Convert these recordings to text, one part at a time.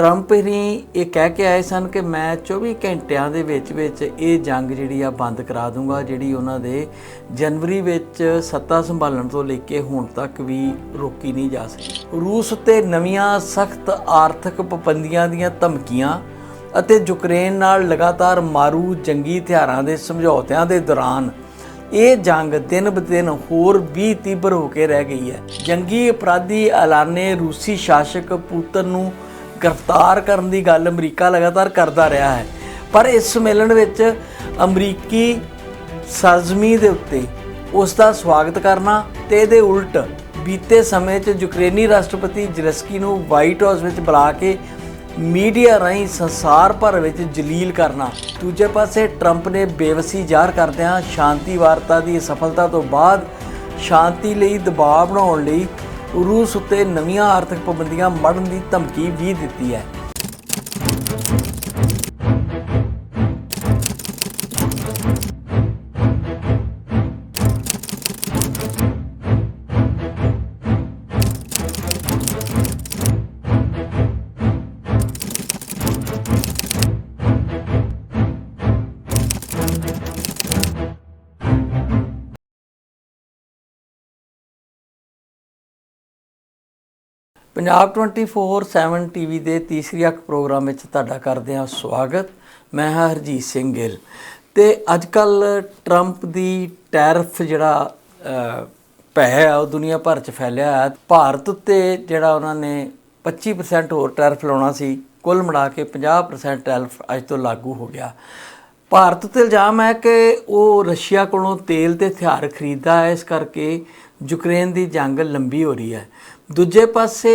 Trump ਹੀ ਇਹ ਕਹਿ ਕੇ ਆਏ ਸਨ ਕਿ ਮੈਂ 24 ਘੰਟਿਆਂ ਦੇ ਵਿੱਚ ਵਿੱਚ ਇਹ ਜੰਗ ਜਿਹੜੀ ਆ ਬੰਦ ਕਰਾ ਦੂੰਗਾ, ਜਿਹੜੀ ਉਹਨਾਂ ਦੇ ਜਨਵਰੀ ਵਿੱਚ ਸੱਤਾ ਸੰਭਾਲਣ ਤੋਂ ਲੈ ਕੇ ਹੁਣ ਤੱਕ ਵੀ ਰੋਕੀ ਨਹੀਂ ਜਾ ਸਕੀ। ਰੂਸ 'ਤੇ ਨਵੀਆਂ ਸਖਤ ਆਰਥਿਕ ਪਾਬੰਦੀਆਂ ਦੀਆਂ ਧਮਕੀਆਂ ਅਤੇ ਯੂਕਰੇਨ ਨਾਲ ਲਗਾਤਾਰ ਮਾਰੂ ਜੰਗੀ ਹਥਿਆਰਾਂ ਦੇ ਸਮਝੌਤਿਆਂ ਦੇ ਦੌਰਾਨ ਇਹ ਜੰਗ ਦਿਨ ਬਦਿਨ ਹੋਰ ਵੀ ਤੀਬਰ ਹੋ ਕੇ ਰਹਿ ਗਈ ਹੈ। ਜੰਗੀ ਅਪਰਾਧੀ ਐਲਾਨੇ ਰੂਸੀ ਸ਼ਾਸਕ ਪੁਤਨ ਨੂੰ ਗ੍ਰਿਫਤਾਰ ਕਰਨ ਦੀ ਗੱਲ ਅਮਰੀਕਾ ਲਗਾਤਾਰ ਕਰਦਾ ਰਿਹਾ ਹੈ। ਪਰ ਇਸ ਸੰਮੇਲਨ ਵਿੱਚ ਅਮਰੀਕੀ ਸਰਜ਼ਮੀ ਦੇ ਉੱਤੇ ਉਸ ਦਾ ਸਵਾਗਤ ਕਰਨਾ ਤੇ ਇਹਦੇ ਉਲਟ ਬੀਤੇ ਸਮੇਂ 'ਚ ਯੂਕਰੇਨੀ ਰਾਸ਼ਟਰਪਤੀ ਜ਼ੈਲੈਂਸਕੀ ਨੂੰ ਵਾਈਟ ਹਾਊਸ ਵਿੱਚ ਬੁਲਾ ਕੇ ਮੀਡੀਆ ਰਾਹੀਂ ਸੰਸਾਰ ਭਰ ਵਿੱਚ ਜਲੀਲ ਕਰਨਾ। ਦੂਜੇ ਪਾਸੇ ਟਰੰਪ ਨੇ ਬੇਵਸੀ ਜ਼ਾਹਰ ਕਰਦਿਆਂ ਸ਼ਾਂਤੀ ਵਾਰਤਾ ਦੀ ਸਫਲਤਾ ਤੋਂ ਬਾਅਦ ਸ਼ਾਂਤੀ ਲਈ ਦਬਾਅ ਬਣਾਉਣ ਲਈ ਰੂਸ ਉੱਤੇ ਨਵੀਆਂ ਆਰਥਿਕ ਪਾਬੰਦੀਆਂ ਮੜਨ ਦੀ ਧਮਕੀ ਵੀ ਦਿੱਤੀ ਹੈ। ਪੰਜਾਬ 24/7 ਟੀਵੀ ਦੇ ਤੀਸਰੀ ਅੱਖ ਪ੍ਰੋਗਰਾਮ ਵਿੱਚ ਤੁਹਾਡਾ ਕਰਦੇ ਹਾਂ ਸਵਾਗਤ। ਮੈਂ ਹਾਂ ਹਰਜੀਤ ਸਿੰਘ ਗਿੱਲ। ਤੇ ਅੱਜ ਕੱਲ ਟਰੰਪ ਦੀ ਟੈਰਫ ਜਿਹੜਾ ਅਹ, ਭੈ ਆ ਉਹ ਦੁਨੀਆ ਭਰ 'ਚ ਫੈਲਿਆ ਹੈ ਭਾਰਤ ਉੱਤੇ ਜਿਹੜਾ ਉਹਨਾਂ ਨੇ 25% ਹੋਰ ਟੈਰਫ ਲਾਉਣਾ ਸੀ ਕੁੱਲ ਮਿਲਾ ਕੇ 50% ਟੈਰਫ ਅੱਜ ਤੋਂ ਲਾਗੂ ਹੋ ਗਿਆ। ਭਾਰਤ ਤੇ ਇਲਜ਼ਾਮ ਹੈ ਕਿ ਉਹ ਰਸ਼ੀਆ ਕੋਲੋਂ ਤੇਲ ਤੇ ਹਥਿਆਰ ਖਰੀਦਦਾ ਹੈ। ਇਸ ਕਰਕੇ ਯੂਕਰੇਨ ਦੀ ਜੰਗ ਲੰਬੀ ਹੋ ਰਹੀ ਹੈ। ਦੂਜੇ ਪਾਸੇ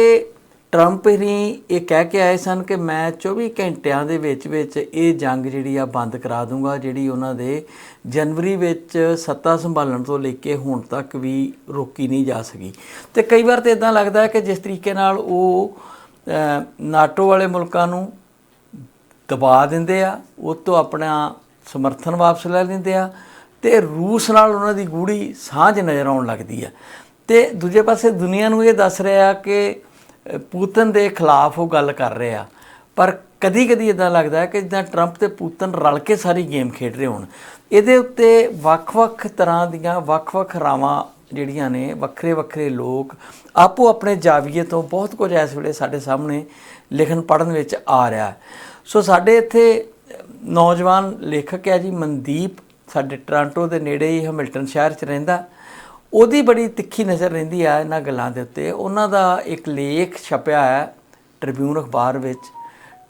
ਟਰੰਪ ਹੀ ਇਹ ਕਹਿ ਕੇ ਆਏ ਸਨ ਕਿ ਮੈਂ 24 ਘੰਟਿਆਂ ਦੇ ਵਿੱਚ ਵਿੱਚ ਇਹ ਜੰਗ ਜਿਹੜੀ ਆ ਬੰਦ ਕਰਾ ਦੂੰਗਾ, ਜਿਹੜੀ ਉਹਨਾਂ ਦੇ ਜਨਵਰੀ ਵਿੱਚ ਸੱਤਾ ਸੰਭਾਲਣ ਤੋਂ ਲੈ ਕੇ ਹੁਣ ਤੱਕ ਵੀ ਰੋਕੀ ਨਹੀਂ ਜਾ ਸਕੀ। ਤੇ ਕਈ ਵਾਰ ਤੇ ਇਦਾਂ ਲੱਗਦਾ ਹੈ ਕਿ ਜਿਸ ਤਰੀਕੇ ਨਾਲ ਉਹ ਨਾਟੋ ਵਾਲੇ ਮੁਲਕਾਂ ਨੂੰ ਦਬਾ ਦਿੰਦੇ ਆ, ਉਹ ਤੋਂ ਆਪਣਾ ਸਮਰਥਨ ਵਾਪਸ ਲੈ ਲੈਂਦੇ ਆ ਤੇ ਰੂਸ ਨਾਲ ਉਹਨਾਂ ਦੀ ਗੂੜੀ ਸਾਂਝ ਨਜ਼ਰ ਆਉਣ ਲੱਗਦੀ ਆ। ਤੇ ਦੂਜੇ ਪਾਸੇ ਦੁਨੀਆ ਨੂੰ ਇਹ ਦੱਸ ਰਿਹਾ ਕਿ ਪੂਤਨ ਦੇ ਖਿਲਾਫ ਉਹ ਗੱਲ ਕਰ ਰਹੇ। ਆ ਪਰ ਕਦੀ-ਕਦੀ ਇਦਾਂ ਲੱਗਦਾ ਹੈ ਕਿ ਜਿੱਦਾਂ ਟਰੰਪ ਤੇ ਪੂਤਨ ਰਲ ਕੇ ਸਾਰੀ ਗੇਮ ਖੇਡ ਰਹੇ ਹੋਣ। ਇਹਦੇ ਉੱਤੇ ਵੱਖ-ਵੱਖ ਤਰ੍ਹਾਂ ਦੀਆਂ ਵੱਖ-ਵੱਖ ਰਾਵਾਂ ਜਿਹੜੀਆਂ ਨੇ ਵੱਖਰੇ ਵੱਖਰੇ ਲੋਕ ਆਪੋ ਆਪਣੇ ਜਾਵੀਏ ਤੋਂ ਬਹੁਤ ਕੁਝ ਇਸ ਵੇਲੇ ਸਾਡੇ ਸਾਹਮਣੇ ਲਿਖਣ ਪੜਨ ਵਿੱਚ ਆ ਰਿਹਾ ਹੈ। ਸੋ ਸਾਡੇ ਇੱਥੇ ਨੌਜਵਾਨ ਲੇਖਕ ਹੈ ਜੀ ਮਨਦੀਪ, ਸਾਡੇ ਟੋਰਾਂਟੋ ਦੇ ਨੇੜੇ ਹੀ ਹੈਮਿਲਟਨ ਸ਼ਹਿਰ 'ਚ ਰਹਿੰਦਾ। ਉਹਦੀ ਬੜੀ ਤਿੱਖੀ ਨਜ਼ਰ ਰਹਿੰਦੀ ਆ ਇਹਨਾਂ ਗੱਲਾਂ ਦੇ ਉੱਤੇ। ਉਹਨਾਂ ਦਾ ਇੱਕ ਲੇਖ ਛਪਿਆ ਹੈ ਟ੍ਰਿਬਿਊਨ ਅਖਬਾਰ ਵਿੱਚ,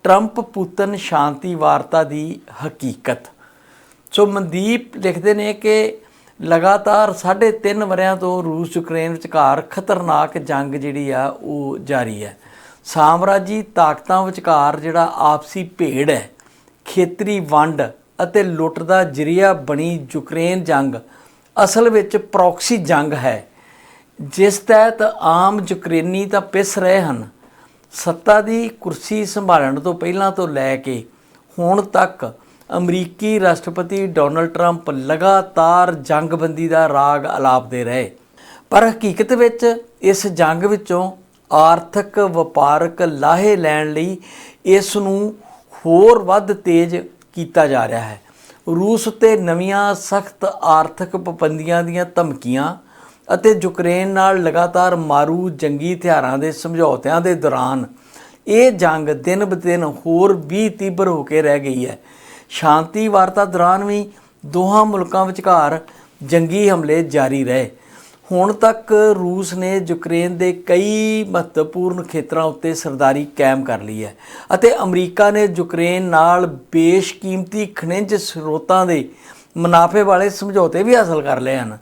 ਟਰੰਪ ਪੁਤਨ ਸ਼ਾਂਤੀ ਵਾਰਤਾ ਦੀ ਹਕੀਕਤ। ਸੋ ਮਨਦੀਪ ਲਿਖਦੇ ਨੇ ਕਿ ਲਗਾਤਾਰ 3.5 ਵਰਿਆਂ ਤੋਂ ਰੂਸ ਯੂਕਰੇਨ ਵਿਚਕਾਰ ਖਤਰਨਾਕ ਜੰਗ ਜਿਹੜੀ ਆ ਉਹ ਜਾਰੀ ਹੈ। ਸਾਮਰਾਜੀ ਤਾਕਤਾਂ ਵਿਚਕਾਰ ਜਿਹੜਾ ਆਪਸੀ ਭੇੜ ਹੈ, ਖੇਤਰੀ ਵੰਡ ਅਤੇ ਲੁੱਟ ਦਾ ਜਰੀਆ ਬਣੀ ਯੂਕਰੇਨ ਜੰਗ ਅਸਲ ਵਿੱਚ ਪ੍ਰੌਕਸੀ ਜੰਗ ਹੈ। ਜਿਸ ਤਹਿਤ ਆਮ ਯੂਕਰੇਨੀ ਤਾਂ ਪਿਸ ਰਹੇ ਹਨ। ਸੱਤਾ ਦੀ ਕੁਰਸੀ ਸੰਭਾਲਣ ਤੋਂ ਪਹਿਲਾਂ ਤੋਂ ਲੈ ਕੇ ਹੁਣ ਤੱਕ ਅਮਰੀਕੀ ਰਾਸ਼ਟਰਪਤੀ ਡੋਨਲਡ ਟਰੰਪ ਲਗਾਤਾਰ ਜੰਗਬੰਦੀ ਦਾ ਰਾਗ ਆਲਾਪਦੇ ਰਹੇ। ਪਰ ਹਕੀਕਤ ਵਿੱਚ ਇਸ ਜੰਗ ਵਿੱਚੋਂ ਆਰਥਿਕ ਵਪਾਰਕ ਲਾਹੇ ਲੈਣ ਲਈ ਇਸ ਨੂੰ ਹੋਰ ਵੱਧ ਤੇਜ਼ ਕੀਤਾ ਜਾ ਰਿਹਾ ਹੈ। ਰੂਸ 'ਤੇ ਨਵੀਆਂ ਸਖਤ ਆਰਥਿਕ ਪਾਬੰਦੀਆਂ ਦੀਆਂ ਧਮਕੀਆਂ ਅਤੇ ਯੂਕਰੇਨ ਨਾਲ ਲਗਾਤਾਰ ਮਾਰੂ ਜੰਗੀ ਹਥਿਆਰਾਂ ਦੇ ਸਮਝੌਤਿਆਂ ਦੇ ਦੌਰਾਨ, ਇਹ ਜੰਗ ਦਿਨ ਬਦਿਨ ਹੋਰ ਵੀ ਤੀਬਰ ਹੋ ਕੇ ਰਹਿ ਗਈ ਹੈ। ਸ਼ਾਂਤੀ ਵਾਰਤਾ ਦੌਰਾਨ ਵੀ ਦੋਹਾਂ ਮੁਲਕਾਂ ਵਿਚਕਾਰ ਜੰਗੀ ਹਮਲੇ ਜਾਰੀ ਰਹੇ। ਹੁਣ ਤੱਕ ਰੂਸ ਨੇ ਯੂਕਰੇਨ ਦੇ ਕਈ ਮਹੱਤਵਪੂਰਨ ਖੇਤਰਾਂ ਉੱਤੇ ਸਰਦਾਰੀ ਕਾਇਮ ਕਰ ਲਈ ਹੈ ਅਤੇ ਅਮਰੀਕਾ ਨੇ ਯੂਕਰੇਨ ਨਾਲ ਬੇਸ਼ਕੀਮਤੀ ਖਣਿਜ ਸਰੋਤਾਂ ਦੇ ਮੁਨਾਫੇ ਵਾਲੇ ਸਮਝੌਤੇ ਵੀ ਹਾਸਲ ਕਰ ਲਏ ਹਨ।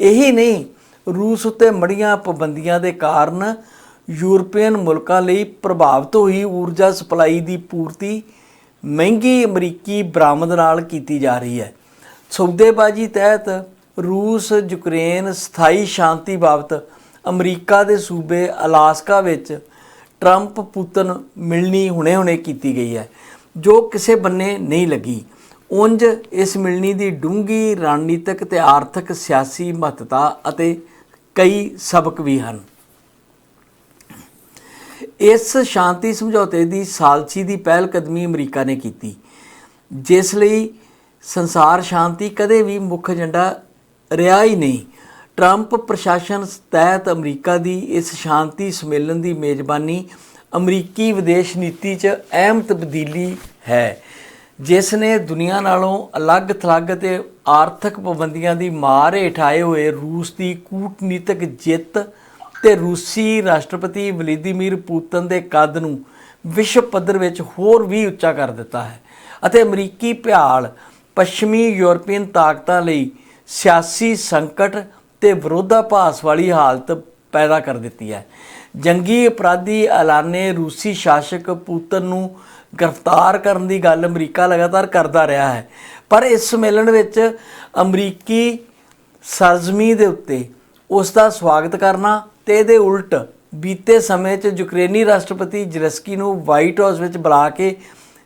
ਇਹੀ ਨਹੀਂ, ਰੂਸ ਉੱਤੇ ਮੜੀਆਂ ਪਾਬੰਦੀਆਂ ਦੇ ਕਾਰਨ ਯੂਰਪੀਅਨ ਮੁਲਕਾਂ ਲਈ ਪ੍ਰਭਾਵਿਤ ਹੋਈ ਊਰਜਾ ਸਪਲਾਈ ਦੀ ਪੂਰਤੀ ਮਹਿੰਗੀ ਅਮਰੀਕੀ ਬਰਾਮਦ ਨਾਲ ਕੀਤੀ ਜਾ ਰਹੀ ਹੈ। ਸੌਦੇਬਾਜ਼ੀ ਤਹਿਤ ਰੂਸ, ਯੂਕਰੇਨ, ਸਥਾਈ ਸ਼ਾਂਤੀ ਬਾਬਤ ਅਮਰੀਕਾ ਦੇ ਸੂਬੇ ਅਲਾਸਕਾ ਵਿੱਚ ਟਰੰਪ ਪੁਤਨ ਮਿਲਣੀ ਹੁਣੇ-ਹੁਣੇ ਕੀਤੀ ਗਈ ਹੈ, ਜੋ ਕਿਸੇ ਬੰਨੇ ਨਹੀਂ ਲੱਗੀ। ਉੰਜ ਇਸ ਮਿਲਣੀ ਦੀ ਡੂੰਗੀ ਰਣਨੀਤਿਕ ਤੇ ਆਰਥਿਕ ਸਿਆਸੀ ਮਹੱਤਤਾ ਅਤੇ ਕਈ ਸਬਕ ਵੀ ਹਨ। ਇਸ ਸ਼ਾਂਤੀ ਸਮਝੌਤੇ ਦੀ ਸਾਲਸੀ ਦੀ ਪਹਿਲ ਕਦਮੀ ਅਮਰੀਕਾ ਨੇ ਕੀਤੀ, ਜਿਸ ਲਈ ਸੰਸਾਰ ਸ਼ਾਂਤੀ ਕਦੇ ਵੀ ਮੁੱਖ ਏਜੰਡਾ ਰਿਹਾ ਹੀ ਨਹੀਂ। ਟਰੰਪ ਪ੍ਰਸ਼ਾਸਨ ਤਹਿਤ ਅਮਰੀਕਾ ਦੀ ਇਸ ਸ਼ਾਂਤੀ ਸੰਮੇਲਨ ਦੀ ਮੇਜ਼ਬਾਨੀ ਅਮਰੀਕੀ ਵਿਦੇਸ਼ ਨੀਤੀ 'ਚ ਅਹਿਮ ਤਬਦੀਲੀ ਹੈ, ਜਿਸ ਨੇ ਦੁਨੀਆ ਨਾਲੋਂ ਅਲੱਗ-ਥਲੱਗ ਤੇ ਆਰਥਿਕ ਪਾਬੰਦੀਆਂ ਦੀ ਮਾਰ ਹੇਠ ਆਏ ਹੋਏ ਰੂਸ ਦੀ ਕੂਟਨੀਤਿਕ ਜਿੱਤ ਤੇ ਰੂਸੀ ਰਾਸ਼ਟਰਪਤੀ ਵਲਾਦੀਮੀਰ ਪੁਤਿਨ ਦੇ ਕੱਦ ਨੂੰ ਵਿਸ਼ਵ ਪੱਧਰ ਵਿੱਚ ਹੋਰ ਵੀ ਉੱਚਾ ਕਰ ਦਿੱਤਾ ਹੈ ਅਤੇ ਅਮਰੀਕੀ ਭਿਆਲ ਪੱਛਮੀ ਯੂਰਪੀਅਨ ਤਾਕਤਾਂ ਲਈ ਸਿਆਸੀ ਸੰਕਟ ਤੇ ਵਿਰੋਧਾਭਾਸ ਵਾਲੀ ਹਾਲਤ ਪੈਦਾ ਕਰ ਦਿੱਤੀ ਹੈ। ਜੰਗੀ ਅਪਰਾਧੀ ਐਲਾਨੇ ਰੂਸੀ ਸ਼ਾਸਕ ਪੁਤਨ ਨੂੰ ਗ੍ਰਿਫਤਾਰ ਕਰਨ ਦੀ ਗੱਲ ਅਮਰੀਕਾ ਲਗਾਤਾਰ ਕਰਦਾ ਰਿਹਾ ਹੈ। ਪਰ ਇਸ ਸੰਮੇਲਨ ਵਿੱਚ ਅਮਰੀਕੀ ਸਰਜ਼ਮੀ ਦੇ ਉੱਤੇ ਉਸ ਦਾ ਸਵਾਗਤ ਕਰਨਾ ਤੇ ਇਹਦੇ ਉਲਟ ਬੀਤੇ ਸਮੇਂ 'ਚ ਯੂਕਰੇਨੀ ਰਾਸ਼ਟਰਪਤੀ ਜਲੈਸਕੀ ਨੂੰ ਵਾਈਟ ਹਾਊਸ ਵਿੱਚ ਬੁਲਾ ਕੇ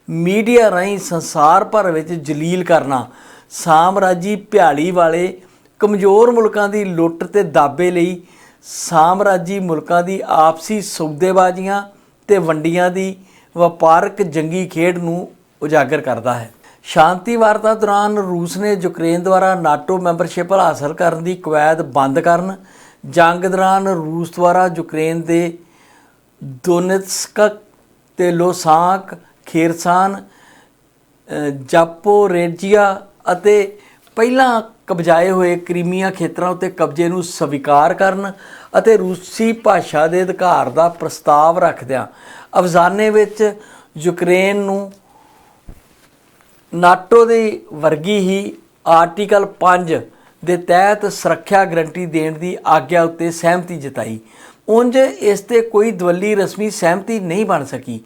ਮੀਡੀਆ ਰਾਹੀਂ ਸੰਸਾਰ ਭਰ ਵਿੱਚ ਜਲੀਲ ਕਰਨਾ ਸਾਮਰਾਜੀ ਭਿਆਲੀ ਵਾਲੇ ਕਮਜ਼ੋਰ ਮੁਲਕਾਂ ਦੀ ਲੁੱਟ ਤੇ ਦਾਬੇ ਲਈ ਸਾਮਰਾਜੀ ਮੁਲਕਾਂ ਦੀ ਆਪਸੀ ਸੌਦੇਬਾਜ਼ੀਆਂ ਤੇ ਵੰਡੀਆਂ ਦੀ ਵਪਾਰਕ ਜੰਗੀ ਖੇਡ ਨੂੰ ਉਜਾਗਰ ਕਰਦਾ ਹੈ। ਸ਼ਾਂਤੀ ਵਾਰਤਾ ਦੌਰਾਨ ਰੂਸ ਨੇ ਯੂਕਰੇਨ ਦੁਆਰਾ ਨਾਟੋ ਮੈਂਬਰਸ਼ਿਪ ਹਾਸਲ ਕਰਨ ਦੀ ਕਵਾਇਦ ਬੰਦ ਕਰਨ, ਜੰਗ ਦੌਰਾਨ ਰੂਸ ਦੁਆਰਾ ਯੂਕਰੇਨ ਦੇ ਦੋਨੇਤਸਕ ਤੇ ਲੋਸਾਂਕ ਖੇਰਸਾਨ ਜਾਪੋਰੇਜੀਆ ਅਤੇ ਪਹਿਲਾਂ ਕਬਜ਼ਾਏ ਹੋਏ ਕ੍ਰੀਮੀਆ ਖੇਤਰਾਂ ਉੱਤੇ ਕਬਜ਼ੇ ਨੂੰ ਸਵੀਕਾਰ ਕਰਨ ਅਤੇ ਰੂਸੀ ਭਾਸ਼ਾ ਦੇ ਅਧਿਕਾਰ ਦਾ ਪ੍ਰਸਤਾਵ ਰੱਖਦਿਆਂ ਅਫਜ਼ਾਨੇ ਵਿੱਚ ਯੂਕਰੇਨ ਨੂੰ ਨਾਟੋ ਦੀ ਵਰਗੀ ਹੀ ਆਰਟੀਕਲ 5 ਦੇ ਤਹਿਤ ਸੁਰੱਖਿਆ ਗਰੰਟੀ ਦੇਣ ਦੀ ਆਗਿਆ ਉੱਤੇ ਸਹਿਮਤੀ ਜਤਾਈ। ਉਂਝ ਇਸ ਤੇ ਕੋਈ ਦਵੱਲੀ ਰਸਮੀ ਸਹਿਮਤੀ ਨਹੀਂ ਬਣ ਸਕੀ।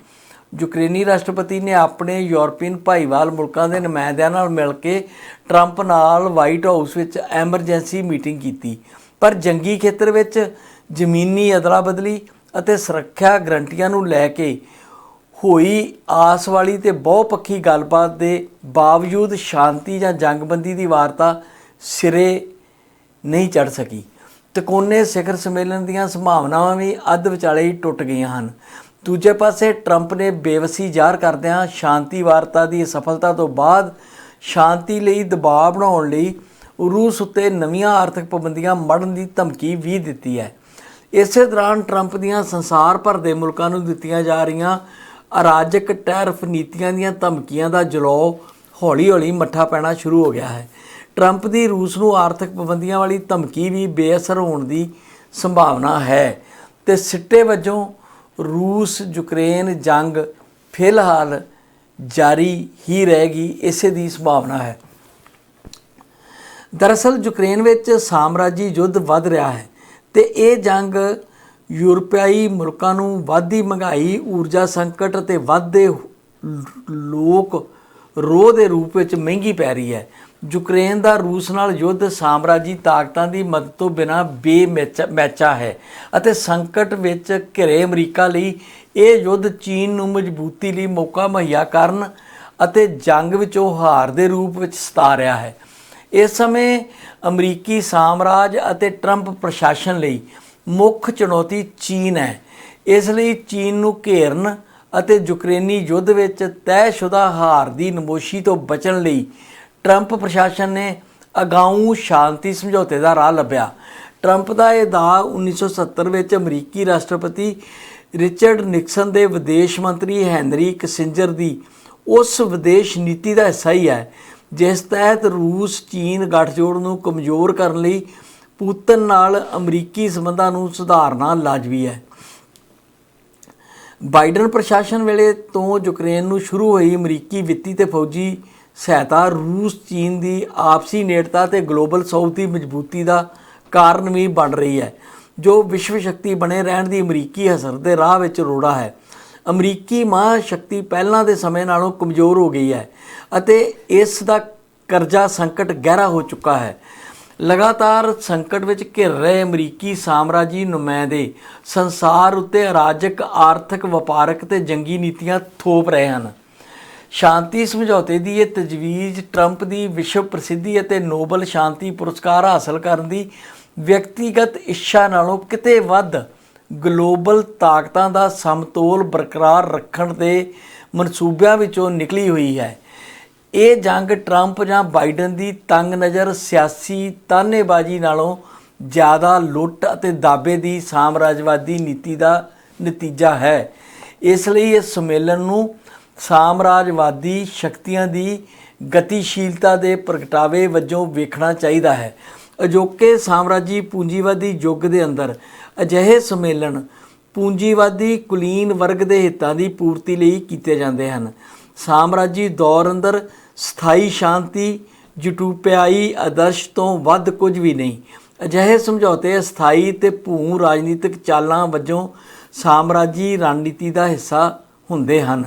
ਯੂਕਰੇਨੀ ਰਾਸ਼ਟਰਪਤੀ ਨੇ ਆਪਣੇ ਯੂਰਪੀਅਨ ਭਾਈਵਾਲ ਮੁਲਕਾਂ ਦੇ ਨੁਮਾਇੰਦਿਆਂ ਨਾਲ ਮਿਲ ਕੇ ਟਰੰਪ ਨਾਲ ਵਾਈਟ ਹਾਊਸ ਵਿੱਚ ਐਮਰਜੈਂਸੀ ਮੀਟਿੰਗ ਕੀਤੀ। ਪਰ ਜੰਗੀ ਖੇਤਰ ਵਿੱਚ ਜ਼ਮੀਨੀ ਅਦਲਾ-ਬਦਲੀ ਅਤੇ ਸੁਰੱਖਿਆ ਗਰੰਟੀਆਂ ਨੂੰ ਲੈ ਕੇ ਹੋਈ ਆਸ ਵਾਲੀ ਤੇ ਬਹੁਪੱਖੀ ਗੱਲਬਾਤ ਦੇ ਬਾਵਜੂਦ ਸ਼ਾਂਤੀ ਜਾਂ ਜੰਗਬੰਦੀ ਦੀ ਵਾਰਤਾ ਸਿਰੇ ਨਹੀਂ ਚੜ ਸਕੀ। ਤਕੋਨੇ ਸਿਖਰ ਸੰਮੇਲਨ ਦੀਆਂ ਸੰਭਾਵਨਾਵਾਂ ਵੀ ਅੱਧ ਵਿਚਾਲੇ ਹੀ ਟੁੱਟ ਗਈਆਂ ਹਨ। ਦੂਜੇ ਪਾਸੇ ਟਰੰਪ ਨੇ ਬੇਵਸੀ ਜ਼ਾਹਰ ਕਰਦਿਆਂ ਸ਼ਾਂਤੀ ਵਾਰਤਾ ਦੀ ਸਫਲਤਾ ਤੋਂ ਬਾਅਦ ਸ਼ਾਂਤੀ ਲਈ ਦਬਾਅ ਬਣਾਉਣ ਲਈ ਰੂਸ ਉੱਤੇ ਨਵੀਆਂ ਆਰਥਿਕ ਪਾਬੰਦੀਆਂ ਮੜਨ ਦੀ ਧਮਕੀ ਵੀ ਦਿੱਤੀ ਹੈ। ਇਸੇ ਦੌਰਾਨ ਟਰੰਪ ਦੀਆਂ ਸੰਸਾਰ ਭਰ ਦੇ ਮੁਲਕਾਂ ਨੂੰ ਦਿੱਤੀਆਂ ਜਾ ਰਹੀਆਂ ਅਰਾਜਕ ਟੈਰਫ ਨੀਤੀਆਂ ਦੀਆਂ ਧਮਕੀਆਂ ਦਾ ਜਲੌ ਹੌਲੀ-ਹੌਲੀ ਮੱਠਾ ਪੈਣਾ ਸ਼ੁਰੂ ਹੋ ਗਿਆ ਹੈ। ਟਰੰਪ ਦੀ ਰੂਸ ਨੂੰ ਆਰਥਿਕ ਪਾਬੰਦੀਆਂ ਵਾਲੀ ਧਮਕੀ ਵੀ ਬੇਅਸਰ ਹੋਣ ਦੀ ਸੰਭਾਵਨਾ ਹੈ ਤੇ ਸਿੱਟੇ ਵਜੋਂ ਰੂਸ, ਯੂਕਰੇਨ ਜੰਗ ਫਿਲਹਾਲ ਜਾਰੀ ਹੀ ਰਹੇਗੀ, ਇਸੇ ਦੀ ਸੰਭਾਵਨਾ ਹੈ। ਦਰਅਸਲ ਯੂਕਰੇਨ ਵਿੱਚ ਸਾਮਰਾਜੀ ਯੁੱਧ ਵੱਧ ਰਿਹਾ ਹੈ ਤੇ ਇਹ ਜੰਗ ਯੂਰਪੀਆਈ ਮੁਲਕਾਂ ਨੂੰ ਵੱਧਦੀ ਮਹਿੰਗਾਈ, ਊਰਜਾ ਸੰਕਟ ਅਤੇ ਵੱਧਦੇ ਲੋਕ ਰੋਹ ਦੇ ਰੂਪ ਵਿੱਚ ਮਹਿੰਗੀ ਪੈ ਰਹੀ ਹੈ। ਯੂਕਰੇਨ ਦਾ ਰੂਸ ਨਾਲ ਯੁੱਧ ਸਾਮਰਾਜੀ ਤਾਕਤਾਂ ਦੀ ਮਦਦ ਤੋਂ ਬਿਨਾਂ ਬੇਮੈਚਾ ਹੈ ਅਤੇ ਸੰਕਟ ਵਿੱਚ ਘਿਰੇ ਅਮਰੀਕਾ ਲਈ ਇਹ ਯੁੱਧ ਚੀਨ ਨੂੰ ਮਜ਼ਬੂਤੀ ਲਈ ਮੌਕਾ ਮੁਹੱਈਆ ਕਰਨ ਅਤੇ ਜੰਗ ਵਿੱਚੋਂ ਹਾਰ ਦੇ ਰੂਪ ਵਿੱਚ ਸਤਾ ਰਿਹਾ ਹੈ। ਇਸ ਸਮੇਂ ਅਮਰੀਕੀ ਸਾਮਰਾਜ ਅਤੇ ਟਰੰਪ ਪ੍ਰਸ਼ਾਸਨ ਲਈ ਮੁੱਖ ਚੁਣੌਤੀ ਚੀਨ ਹੈ। ਇਸ ਲਈ ਚੀਨ ਨੂੰ ਘੇਰਨ ਅਤੇ ਯੂਕਰੇਨੀ ਯੁੱਧ ਵਿੱਚ ਤੈਅਸ਼ੁਦਾ ਹਾਰ ਦੀ ਨਮੋਸ਼ੀ ਤੋਂ ਬਚਣ ਲਈ ਟਰੰਪ ਪ੍ਰਸ਼ਾਸਨ ਨੇ ਅਗਾਊਂ ਸ਼ਾਂਤੀ ਸਮਝੌਤੇ ਦਾ ਰਾਹ ਲੱਭਿਆ। ਟਰੰਪ ਦਾ ਇਹ ਦਾਅ 1970 ਵਿੱਚ ਅਮਰੀਕੀ ਰਾਸ਼ਟਰਪਤੀ ਰਿਚਰਡ ਨਿਕਸਨ ਦੇ ਵਿਦੇਸ਼ ਮੰਤਰੀ ਹੈਨਰੀ ਕਿਸਿੰਜਰ ਦੀ ਉਸ ਵਿਦੇਸ਼ ਨੀਤੀ ਦਾ ਹਿੱਸਾ ਹੀ ਹੈ, ਜਿਸ ਤਹਿਤ ਰੂਸ, ਚੀਨ ਗੱਠਜੋੜ ਨੂੰ ਕਮਜ਼ੋਰ ਕਰਨ ਲਈ ਪੂਤਨ ਨਾਲ ਅਮਰੀਕੀ ਸਬੰਧਾਂ ਨੂੰ ਸੁਧਾਰਨਾ ਲਾਜ਼ਮੀ ਹੈ। ਬਾਈਡਨ ਪ੍ਰਸ਼ਾਸਨ ਵੇਲੇ ਤੋਂ ਯੂਕਰੇਨ ਨੂੰ ਸ਼ੁਰੂ ਹੋਈ ਅਮਰੀਕੀ ਵਿੱਤੀ ਤੇ ਫੌਜੀ ਸਹਾਇਤਾ ਰੂਸ, ਚੀਨ ਦੀ ਆਪਸੀ ਨੇੜਤਾ ਤੇ ਗਲੋਬਲ ਸਾਊਥ ਦੀ ਮਜ਼ਬੂਤੀ ਦਾ ਕਾਰਨ ਵੀ ਬਣ ਰਹੀ ਹੈ, ਜੋ ਵਿਸ਼ਵ ਸ਼ਕਤੀ ਬਣੇ ਰਹਿਣ ਦੀ ਅਮਰੀਕੀ ਹਸਰ ਦੇ ਰਾਹ ਵਿੱਚ ਰੋੜਾ ਹੈ। ਅਮਰੀਕੀ ਮਹਾ ਸ਼ਕਤੀ ਪਹਿਲਾਂ ਦੇ ਸਮੇਂ ਨਾਲੋਂ ਕਮਜ਼ੋਰ ਹੋ ਗਈ ਹੈ ਅਤੇ ਇਸ ਦਾ ਕਰਜ਼ਾ ਸੰਕਟ ਗਹਿਰਾ ਹੋ ਚੁੱਕਾ ਹੈ। ਲਗਾਤਾਰ ਸੰਕਟ ਵਿੱਚ ਘਿਰ ਰਹੇ ਅਮਰੀਕੀ ਸਾਮਰਾਜੀ ਨੁਮਾਇੰਦੇ ਸੰਸਾਰ ਉੱਤੇ ਅਰਾਜਕ, ਆਰਥਿਕ, ਵਪਾਰਕ ਤੇ ਜੰਗੀ ਨੀਤੀਆਂ ਥੋਪ ਰਹੇ ਹਨ। ਸ਼ਾਂਤੀ ਸਮਝੌਤੇ ਦੀ ਇਹ ਤਜਵੀਜ਼ ਟਰੰਪ ਦੀ ਵਿਸ਼ਵ ਪ੍ਰਸਿੱਧੀ ਅਤੇ ਨੋਬਲ ਸ਼ਾਂਤੀ ਪੁਰਸਕਾਰ ਹਾਸਲ ਕਰਨ ਦੀ ਵਿਅਕਤੀਗਤ ਇੱਛਾ ਨਾਲੋਂ ਕਿਤੇ ਵੱਧ ਗਲੋਬਲ ਤਾਕਤਾਂ ਦਾ ਸਮਤੋਲ ਬਰਕਰਾਰ ਰੱਖਣ ਦੇ ਮਨਸੂਬਿਆਂ ਵਿੱਚੋਂ ਨਿਕਲੀ ਹੋਈ ਹੈ। ਇਹ ਜੰਗ ਟਰੰਪ ਜਾਂ ਬਾਈਡਨ ਦੀ ਤੰਗ ਨਜ਼ਰ ਸਿਆਸੀ ਤਾਨੇਬਾਜ਼ੀ ਨਾਲੋਂ ਜ਼ਿਆਦਾ ਲੁੱਟ ਅਤੇ ਦਾਬੇ ਦੀ ਸਾਮਰਾਜਵਾਦੀ ਨੀਤੀ ਦਾ ਨਤੀਜਾ ਹੈ। ਇਸ ਲਈ ਇਸ ਸੰਮੇਲਨ ਨੂੰ ਸਾਮਰਾਜਵਾਦੀ ਸ਼ਕਤੀਆਂ ਦੀ ਗਤੀਸ਼ੀਲਤਾ ਦੇ ਪ੍ਰਗਟਾਵੇ ਵਜੋਂ ਵੇਖਣਾ ਚਾਹੀਦਾ ਹੈ। ਅਜੋਕੇ ਸਾਮਰਾਜੀ ਪੂੰਜੀਵਾਦੀ ਯੁੱਗ ਦੇ ਅੰਦਰ ਅਜਿਹੇ ਸੰਮੇਲਨ ਪੂੰਜੀਵਾਦੀ ਕੁਲੀਨ ਵਰਗ ਦੇ ਹਿੱਤਾਂ ਦੀ ਪੂਰਤੀ ਲਈ ਕੀਤੇ ਜਾਂਦੇ ਹਨ। ਸਾਮਰਾਜੀ ਦੌਰ ਅੰਦਰ ਸਥਾਈ ਸ਼ਾਂਤੀ, ਜਟੂਪਿਆਈ ਆਦਰਸ਼ ਤੋਂ ਵੱਧ ਕੁਝ ਵੀ ਨਹੀਂ। ਅਜਿਹੇ ਸਮਝੌਤੇ ਅਸਥਾਈ ਤੇ ਭੂ ਰਾਜਨੀਤਿਕ ਚਾਲਾਂ ਵਜੋਂ ਸਾਮਰਾਜੀ ਰਣਨੀਤੀ ਦਾ ਹਿੱਸਾ ਹੁੰਦੇ ਹਨ।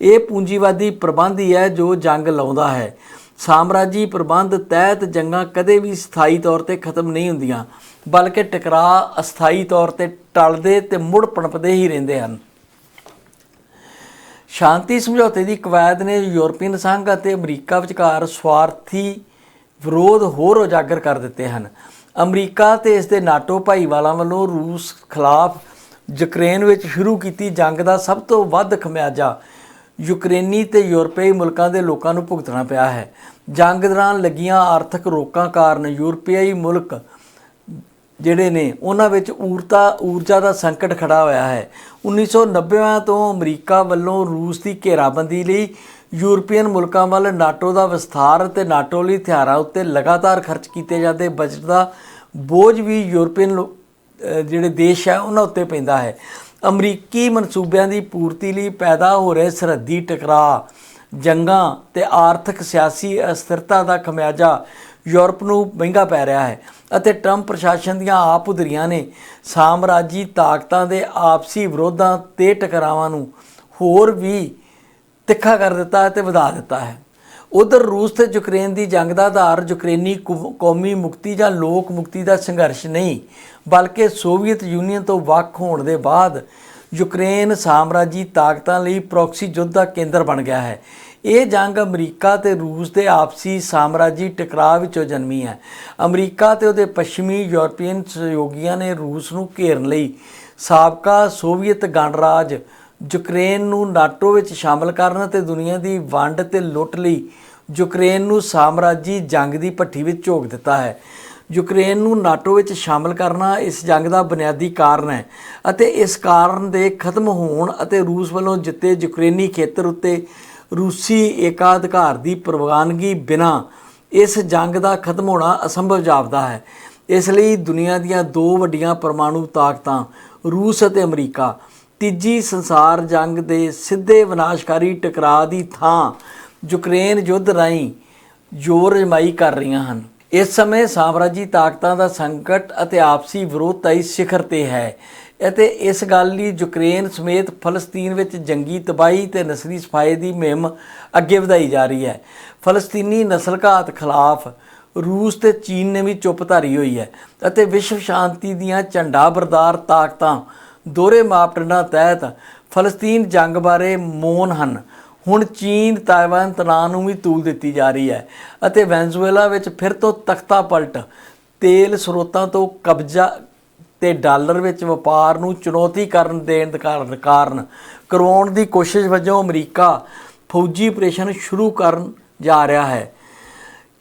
ਇਹ ਪੂੰਜੀਵਾਦੀ ਪ੍ਰਬੰਧ ਹੀ ਹੈ ਜੋ ਜੰਗ ਲਾਉਂਦਾ ਹੈ। ਸਾਮਰਾਜੀ ਪ੍ਰਬੰਧ ਤਹਿਤ ਜੰਗਾਂ ਕਦੇ ਵੀ ਸਥਾਈ ਤੌਰ ਤੇ ਖਤਮ ਨਹੀਂ ਹੁੰਦੀਆਂ, ਬਲਕਿ ਟਕਰਾਅ ਅਸਥਾਈ ਤੌਰ ਤੇ ਟਲਦੇ ਤੇ ਮੁੜ ਪਣਪਦੇ ਹੀ ਰਹਿੰਦੇ ਹਨ। ਸ਼ਾਂਤੀ ਸਮਝੌਤੇ ਦੀ ਕਵਾਇਦ ਨੇ ਯੂਰਪੀਅਨ ਸੰਘ ਅਤੇ ਅਮਰੀਕਾ ਵਿਚਕਾਰ ਸਵਾਰਥੀ ਵਿਰੋਧ ਹੋਰ ਉਜਾਗਰ ਕਰ ਦਿੱਤੇ ਹਨ। ਅਮਰੀਕਾ ਤੇ ਇਸ ਦੇ ਨਾਟੋ ਭਾਈਵਾਲਾਂ ਵੱਲੋਂ ਰੂਸ ਖਿਲਾਫ ਯੂਕਰੇਨ ਵਿੱਚ ਸ਼ੁਰੂ ਕੀਤੀ ਜੰਗ ਦਾ ਸਭ ਤੋਂ ਵੱਧ ਖਮਿਆਜਾ ਯੂਕਰੇਨੀ ਤੇ ਯੂਰਪੀ ਮੁਲਕਾਂ ਦੇ ਲੋਕਾਂ ਨੂੰ ਭੁਗਤਣਾ ਪਿਆ ਹੈ। ਜੰਗ ਦੌਰਾਨ ਲੱਗੀਆਂ ਆਰਥਿਕ ਰੋਕਾਂ ਕਾਰਨ ਯੂਰਪੀਆਈ ਮੁਲਕ ਜਿਹੜੇ ਨੇ, ਉਹਨਾਂ ਵਿੱਚ ਊਰਤਾ, ਊਰਜਾ ਦਾ ਸੰਕਟ ਖੜਾ ਹੋਇਆ ਹੈ। 1990 ਤੋਂ ਅਮਰੀਕਾ ਵੱਲੋਂ ਰੂਸ ਦੀ ਘੇਰਾਬੰਦੀ ਲਈ ਯੂਰਪੀਅਨ ਮੁਲਕਾਂ ਵੱਲ ਨਾਟੋ ਦਾ ਵਿਸਥਾਰ ਅਤੇ ਨਾਟੋ ਲਈ ਹਥਿਆਰਾਂ ਉੱਤੇ ਲਗਾਤਾਰ ਖਰਚ ਕੀਤੇ ਜਾਂਦੇ ਬਜਟ ਦਾ ਬੋਝ ਵੀ ਯੂਰਪੀਅਨ ਲੋ- ਜਿਹੜੇ ਦੇਸ਼ ਹੈ, ਉਹਨਾਂ ਉੱਤੇ ਪੈਂਦਾ ਹੈ। ਅਮਰੀਕੀ ਮਨਸੂਬਿਆਂ ਦੀ ਪੂਰਤੀ ਲਈ ਪੈਦਾ ਹੋ ਰਹੇ ਸਰਹੱਦੀ ਟਕਰਾਅ, ਜੰਗਾਂ ਤੇ ਆਰਥਿਕ ਸਿਆਸੀ ਅਸਥਿਰਤਾ ਦਾ ਖਮਿਆਜਾ ਯੂਰਪ ਨੂੰ ਮਹਿੰਗਾ ਪੈ ਰਿਹਾ ਹੈ ਅਤੇ ਟਰੰਪ ਪ੍ਰਸ਼ਾਸਨ ਦੀਆਂ ਆਪ ਉਧਰੀਆਂ ਨੇ ਸਾਮਰਾਜੀ ਤਾਕਤਾਂ ਦੇ ਆਪਸੀ ਵਿਰੋਧਾਂ ਤੇ ਟਕਰਾਵਾਂ ਨੂੰ ਹੋਰ ਵੀ ਤਿੱਖਾ ਕਰ ਦਿੱਤਾ ਹੈ ਤੇ ਵਧਾ ਦਿੱਤਾ ਹੈ। ਉਧਰ ਰੂਸ ਤੇ ਯੂਕਰੇਨ ਦੀ ਜੰਗ ਦਾ ਆਧਾਰ ਯੂਕਰੇਨੀ ਕੌ- ਕੌਮੀ ਮੁਕਤੀ ਜਾਂ ਲੋਕ ਮੁਕਤੀ ਦਾ ਸੰਘਰਸ਼ ਨਹੀਂ, ਬਲਕਿ ਸੋਵੀਅਤ ਯੂਨੀਅਨ ਤੋਂ ਵੱਖ ਹੋਣ ਦੇ ਬਾਅਦ ਯੂਕਰੇਨ ਸਾਮਰਾਜੀ ਤਾਕਤਾਂ ਲਈ ਪ੍ਰੋਕਸੀ ਯੁੱਧ ਦਾ ਕੇਂਦਰ ਬਣ ਗਿਆ ਹੈ। ਇਹ ਜੰਗ ਅਮਰੀਕਾ ਤੇ ਰੂਸ ਦੇ ਆਪਸੀ ਸਾਮਰਾਜੀ ਟਕਰਾਅ ਵਿੱਚੋਂ ਜਨਮੀ ਹੈ। ਅਮਰੀਕਾ ਤੇ ਉਹਦੇ ਪੱਛਮੀ ਯੂਰਪੀਅਨ ਸਹਿਯੋਗੀਆਂ ਨੇ ਰੂਸ ਨੂੰ ਘੇਰਨ ਲਈ ਸਾਬਕਾ ਸੋਵੀਅਤ ਗਣਰਾਜ ਯੂਕਰੇਨ ਨੂੰ ਨਾਟੋ ਵਿੱਚ ਸ਼ਾਮਲ ਕਰਨ ਅਤੇ ਦੁਨੀਆ ਦੀ ਵੰਡ ਤੇ ਲੁੱਟ ਲਈ ਯੂਕਰੇਨ ਨੂੰ ਸਾਮਰਾਜੀ ਜੰਗ ਦੀ ਭੱਠੀ ਵਿੱਚ ਝੋਕ ਦਿੱਤਾ ਹੈ। ਯੂਕਰੇਨ ਨੂੰ ਨਾਟੋ ਵਿੱਚ ਸ਼ਾਮਲ ਕਰਨਾ ਇਸ ਜੰਗ ਦਾ ਬੁਨਿਆਦੀ ਕਾਰਨ ਹੈ ਅਤੇ ਇਸ ਕਾਰਨ ਦੇ ਖਤਮ ਹੋਣ ਅਤੇ ਰੂਸ ਵੱਲੋਂ ਜਿੱਤੇ ਯੂਕਰੇਨੀ ਖੇਤਰ ਉੱਤੇ ਰੂਸੀ ਏਕਾਧਿਕਾਰ ਦੀ ਪ੍ਰਵਾਨਗੀ ਬਿਨਾ ਇਸ ਜੰਗ ਦਾ ਖਤਮ ਹੋਣਾ ਅਸੰਭਵ ਜਾਪਦਾ ਹੈ। ਇਸ ਲਈ ਦੁਨੀਆ ਦੀਆਂ ਦੋ ਵੱਡੀਆਂ ਪਰਮਾਣੂ ਤਾਕਤਾਂ ਰੂਸ ਅਤੇ ਅਮਰੀਕਾ ਤੀਜੀ ਸੰਸਾਰ ਜੰਗ ਦੇ ਸਿੱਧੇ ਵਿਨਾਸ਼ਕਾਰੀ ਟਕਰਾਅ ਦੀ ਥਾਂ ਯੂਕਰੇਨ ਯੁੱਧ ਰਾਹੀਂ ਜ਼ੋਰ ਜਮਾਈ ਕਰ ਰਹੀਆਂ ਹਨ। ਇਸ ਸਮੇਂ ਸਾਮਰਾਜੀ ਤਾਕਤਾਂ ਦਾ ਸੰਕਟ ਅਤੇ ਆਪਸੀ ਵਿਰੋਧਤਾਈ ਸਿਖਰ ਤੇ ਹੈ ਅਤੇ ਇਸ ਗੱਲ ਲਈ ਯੂਕਰੇਨ ਸਮੇਤ ਫਲਸਤੀਨ ਵਿੱਚ ਜੰਗੀ ਤਬਾਹੀ ਤੇ ਨਸਲੀ ਸਫ਼ਾਈ ਦੀ ਮੁਹਿੰਮ ਅੱਗੇ ਵਧਾਈ ਜਾ ਰਹੀ ਹੈ। ਫਲਸਤੀਨੀ ਨਸਲ ਘਾਤ ਖਿਲਾਫ ਰੂਸ ਤੇ ਚੀਨ ਨੇ ਵੀ ਚੁੱਪ ਧਾਰੀ ਹੋਈ ਹੈ ਅਤੇ ਵਿਸ਼ਵ ਸ਼ਾਂਤੀ ਦੀਆਂ ਝੰਡਾ ਬਰਦਾਰ ਤਾਕਤਾਂ ਦੋਹਰੇ ਮਾਪਦੰਡਾਂ ਤਹਿਤ ਫਲਸਤੀਨ ਜੰਗ ਬਾਰੇ ਮੌਨ ਹਨ। ਹੁਣ ਚੀਨ, ਤਾਇਵਾਨ ਤਣਾਅ ਨੂੰ ਵੀ ਤੂਲ ਦਿੱਤੀ ਜਾ ਰਹੀ ਹੈ ਅਤੇ ਵੈਨਜ਼ੂਏਲਾ ਵਿੱਚ ਫਿਰ ਤੋਂ ਤਖਤਾ ਪਲਟ, ਤੇਲ ਸਰੋਤਾਂ ਤੋਂ ਕਬਜ਼ਾ ਤੇ ਡਾਲਰ ਵਿੱਚ ਵਪਾਰ ਨੂੰ ਚੁਣੌਤੀ ਕਰਨ ਦੇਣ ਕਾਰਨ ਕਾਰਨ ਕਰਵਾਉਣ ਦੀ ਕੋਸ਼ਿਸ਼ ਵਜੋਂ ਅਮਰੀਕਾ ਫੌਜੀ ਆਪਰੇਸ਼ਨ ਸ਼ੁਰੂ ਕਰਨ ਜਾ ਰਿਹਾ ਹੈ।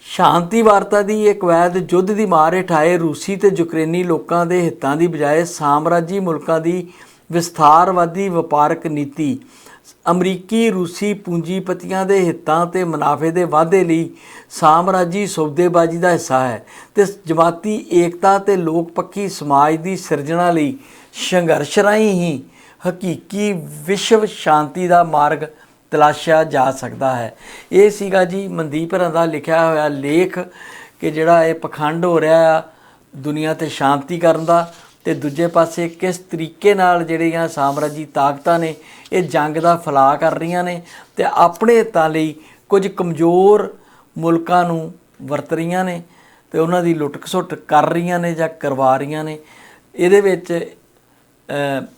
ਸ਼ਾਂਤੀ ਵਾਰਤਾ ਦੀ ਇਹ ਕਵੈਦ ਯੁੱਧ ਦੀ ਮਾਰ ਹੇਠਾਏ ਰੂਸੀ ਤੇ ਯੂਕਰੇਨੀ ਲੋਕਾਂ ਦੇ ਹਿੱਤਾਂ ਦੀ ਬਜਾਏ ਸਾਮਰਾਜੀ ਮੁਲਕਾਂ ਦੀ ਵਿਸਥਾਰਵਾਦੀ ਵਪਾਰਕ ਨੀਤੀ, ਅਮਰੀਕੀ ਰੂਸੀ ਪੂੰਜੀਪਤੀਆਂ ਦੇ ਹਿੱਤਾਂ ਤੇ ਮੁਨਾਫੇ ਦੇ ਵਾਧੇ ਲਈ ਸਾਮਰਾਜੀ ਸੌਦੇਬਾਜ਼ੀ ਦਾ ਹਿੱਸਾ ਹੈ ਤੇ ਜਮਾਤੀ ਏਕਤਾ ਤੇ ਲੋਕ ਪੱਖੀ ਸਮਾਜ ਦੀ ਸਿਰਜਣਾ ਲਈ ਸੰਘਰਸ਼ ਰਾਹੀਂ ਹੀ ਹਕੀਕੀ ਵਿਸ਼ਵ ਸ਼ਾਂਤੀ ਦਾ ਮਾਰਗ ਤਲਾਸ਼ਿਆ ਜਾ ਸਕਦਾ ਹੈ। ਇਹ ਸੀਗਾ ਜੀ ਮਨਦੀਪ ਹਰਾਂ ਦਾ ਲਿਖਿਆ ਹੋਇਆ ਲੇਖ ਕਿ ਜਿਹੜਾ ਇਹ ਪਖੰਡ ਹੋ ਰਿਹਾ ਆ ਦੁਨੀਆ ਤੇ ਸ਼ਾਂਤੀ ਕਰਨ ਦਾ ਤੇ ਦੂਜੇ ਪਾਸੇ ਕਿਸ ਤਰੀਕੇ ਨਾਲ ਜਿਹੜੀਆਂ ਸਾਮਰਾਜੀ ਤਾਕਤਾਂ ਨੇ, ਇਹ ਜੰਗ ਦਾ ਫੈਲਾਅ ਕਰ ਰਹੀਆਂ ਨੇ ਤੇ ਆਪਣੇ ਹਿੱਤਾਂ ਲਈ ਕੁਝ ਕਮਜ਼ੋਰ ਮੁਲਕਾਂ ਨੂੰ ਵਰਤ ਰਹੀਆਂ ਨੇ ਤੇ ਉਹਨਾਂ ਦੀ ਲੁੱਟਖਸੁੱਟ ਕਰ ਰਹੀਆਂ ਨੇ ਜਾਂ ਕਰਵਾ ਰਹੀਆਂ ਨੇ। ਇਹਦੇ ਵਿੱਚ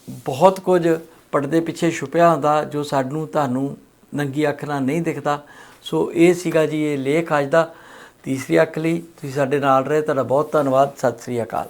ਬਹੁਤ ਕੁਝ ਪਰਦੇ ਪਿੱਛੇ ਛੁਪਿਆ ਹੁੰਦਾ, ਜੋ ਸਾਨੂੰ ਤੁਹਾਨੂੰ ਨੰਗੀ ਅੱਖ ਨਾਲ ਨਹੀਂ ਦਿਖਦਾ। ਸੋ ਇਹ ਸੀਗਾ ਜੀ ਇਹ ਲੇਖ ਅੱਜ ਦਾ। ਤੀਸਰੀ ਅੱਖ ਲਈ ਤੁਸੀਂ ਸਾਡੇ ਨਾਲ ਰਹੇ, ਤੁਹਾਡਾ ਬਹੁਤ ਧੰਨਵਾਦ। ਸਤਿ ਸ੍ਰੀ ਅਕਾਲ।